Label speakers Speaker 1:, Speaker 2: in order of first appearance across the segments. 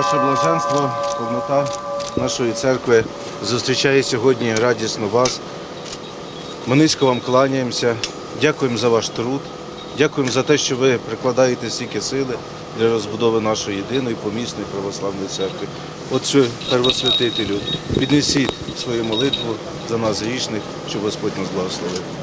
Speaker 1: Ваше блаженство, повнота нашої церкви зустрічає сьогодні радісно вас. Ми низько вам кланяємося, дякуємо за ваш труд, дякуємо за те, що ви прикладаєте стільки сили для розбудови нашої єдиної помісної православної церкви. Отче первосвятителю, піднесіть свою молитву за нас грішних, щоб Господь нас благословив.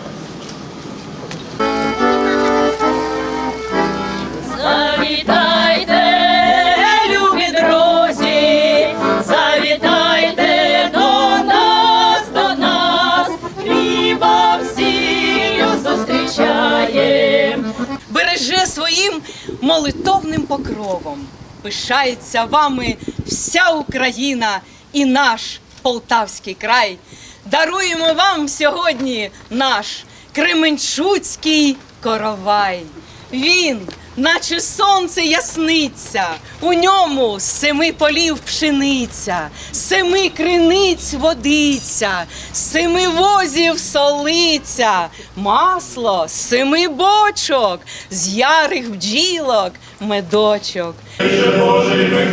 Speaker 2: Своїм молитовним покровом. Пишається вами вся Україна і наш Полтавський край. Даруємо вам сьогодні наш Кременчуцький коровай. Він, наче сонце ясниться, у ньому з семи полів пшениця, семи криниць водиця, з семи возів солиця, масло, з семи бочок, з ярих бджілок медочок.
Speaker 3: Сильний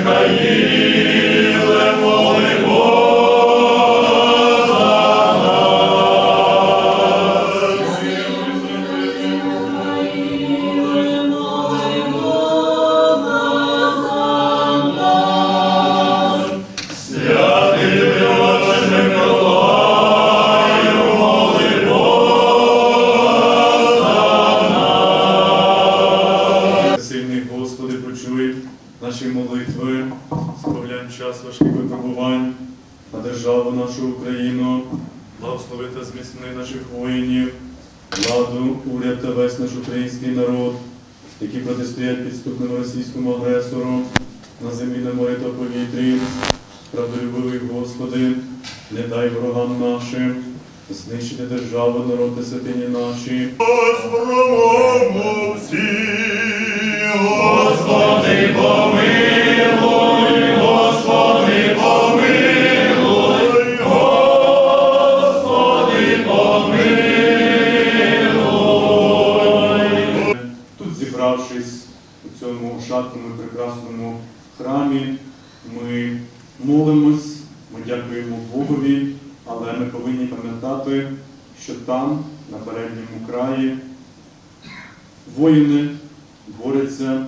Speaker 3: наші молитви, справляємо час важких випробувань на державу нашу Україну, благослови та зміцни наших воїнів, владу, уряд та весь наш український народ, які протистоять підступному російському агресору на землі, на морі та повітрі. Правдолюбивий Господи, не дай ворогам нашим знищити державу, народ та святині наші. Тут у цьому шатному і прекрасному храмі, ми молимось, ми дякуємо Богові, але ми повинні пам'ятати, що там, на передньому краї, воїни борються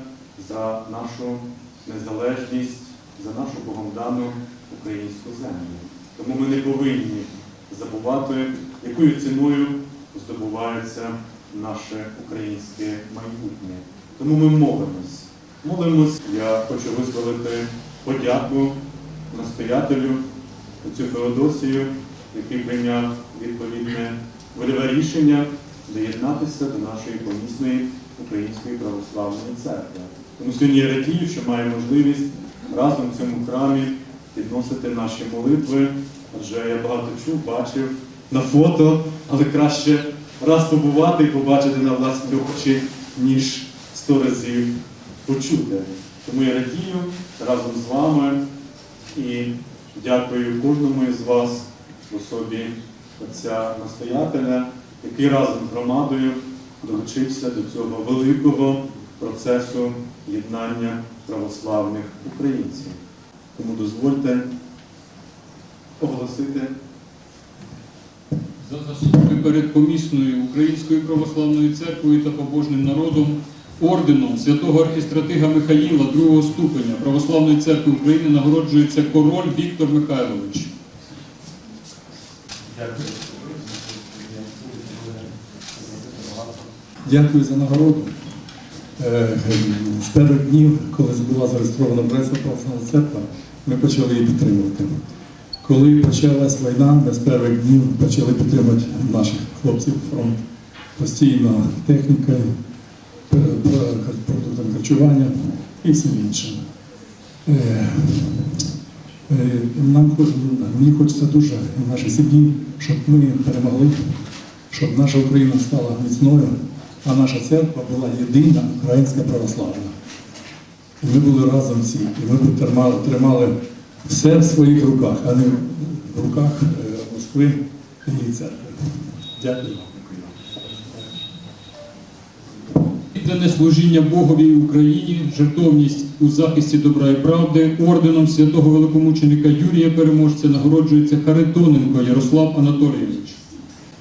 Speaker 3: за нашу незалежність, за нашу Богом дану українську землю. Тому ми не повинні забувати, якою ціною здобувається наше українське майбутнє. Тому ми молимось. Молимось. Я хочу висловити подяку настоятелю цю Феодосію, який прийняв відповідне вольове рішення доєднатися до нашої помісної української православної церкви. Тому сьогодні я радію, що маю можливість разом в цьому храмі підносити наші молитви, адже я багато чув, бачив на фото, але краще раз побувати і побачити на власні очі, ніж сто разів почути. Тому я радію разом з вами і дякую кожному із вас в особі отця настоятеля, який разом з громадою долучився до цього великого процесу єднання православних українців. Тому дозвольте оголосити
Speaker 4: за заслуги перед помісною Українською православною церквою та побожним народом орденом святого архістратига Михаїла другого ступеня Православної церкви України нагороджується король Віктор Михайлович.
Speaker 5: Дякую за нагороду. Е, З перших днів, коли була зареєстрована Брестська православна церква, ми почали її підтримувати. Коли почалась війна, ми з перших днів почали підтримувати наших хлопців фронт. Постійно техніка, продуктами харчування і всім іншим. Е, е, Нам мені хочеться дуже в нашій сім'ї, щоб ми перемогли, щоб наша Україна стала міцною, а наша церква була єдина українська православна. І ми були разом всі, і ми тримали, тримали все в своїх руках, а не в руках е, Москви і церкви. Дякую.
Speaker 4: віддане служіння Богові Україні, жертовність у захисті добра і правди, орденом святого великомученика Юрія Переможця нагороджується Харитоненко Ярослав Анатолійович.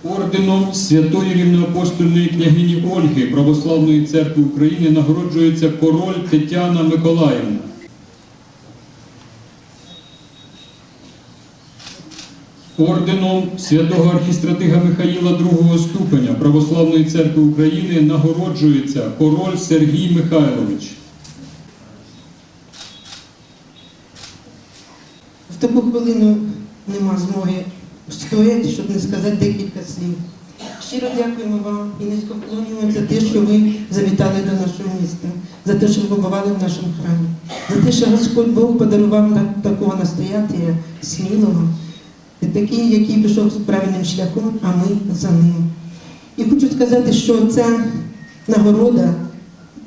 Speaker 4: Орденом Святої Рівноапостольної княгині Ольги Православної церкви України нагороджується король Тетяна Миколаївна. Орденом святого архістратига Михаїла II ступеня Православної церкви України нагороджується король Сергій Михайлович.
Speaker 6: В таку хвилину нема змоги стояти, щоб не сказати декілька слів. Щиро дякуємо вам і низько вклонюємо за те, що ви завітали до нашого міста, за те, що побували в нашому храмі, за те, що Господь Бог подарував нам такого настоятеля, смілого, такий, який пішов правильним шляхом, а ми за ним. І хочу сказати, що ця нагорода,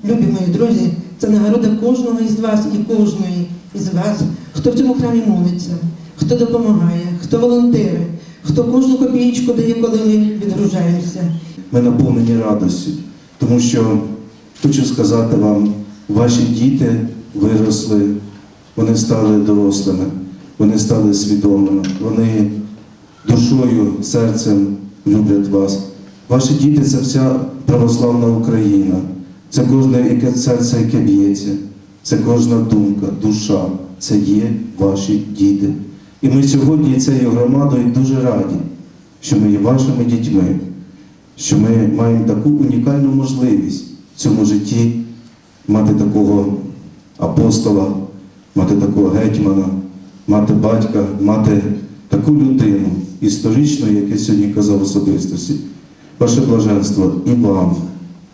Speaker 6: любі мої друзі, це нагорода кожного із вас і кожної із вас, хто в цьому храмі молиться, хто допомагає, хто волонтери, хто кожну копієчку дає, коли ми відгружаємося.
Speaker 1: Ми наповнені радістю, тому що хочу сказати вам, ваші діти виросли, вони стали дорослими, вони стали свідомими, вони душою, серцем люблять вас. Ваші діти це вся православна Україна, це кожне яке серце, яке б'ється, це кожна думка, душа, це є ваші діти. І ми сьогодні цією громадою дуже раді, що ми є вашими дітьми що ми маємо таку унікальну можливість в цьому житті мати такого апостола, мати такого гетьмана, мати батька, мати таку людину історичну, як я сьогодні казав особистості. Ваше блаженство і вам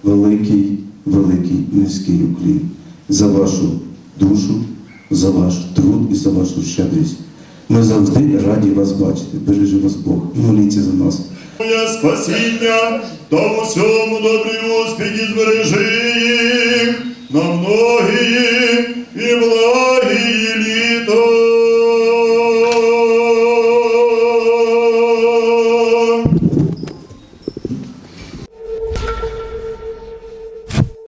Speaker 1: великий, великий низький уклін за вашу душу, за ваш труд і за вашу щедрість. Ми завжди раді вас бачити. Бережи вас Бог і моліться за нас.
Speaker 7: Моє спасіння, та в усьому добрі успіхи збережи їх на многії і благі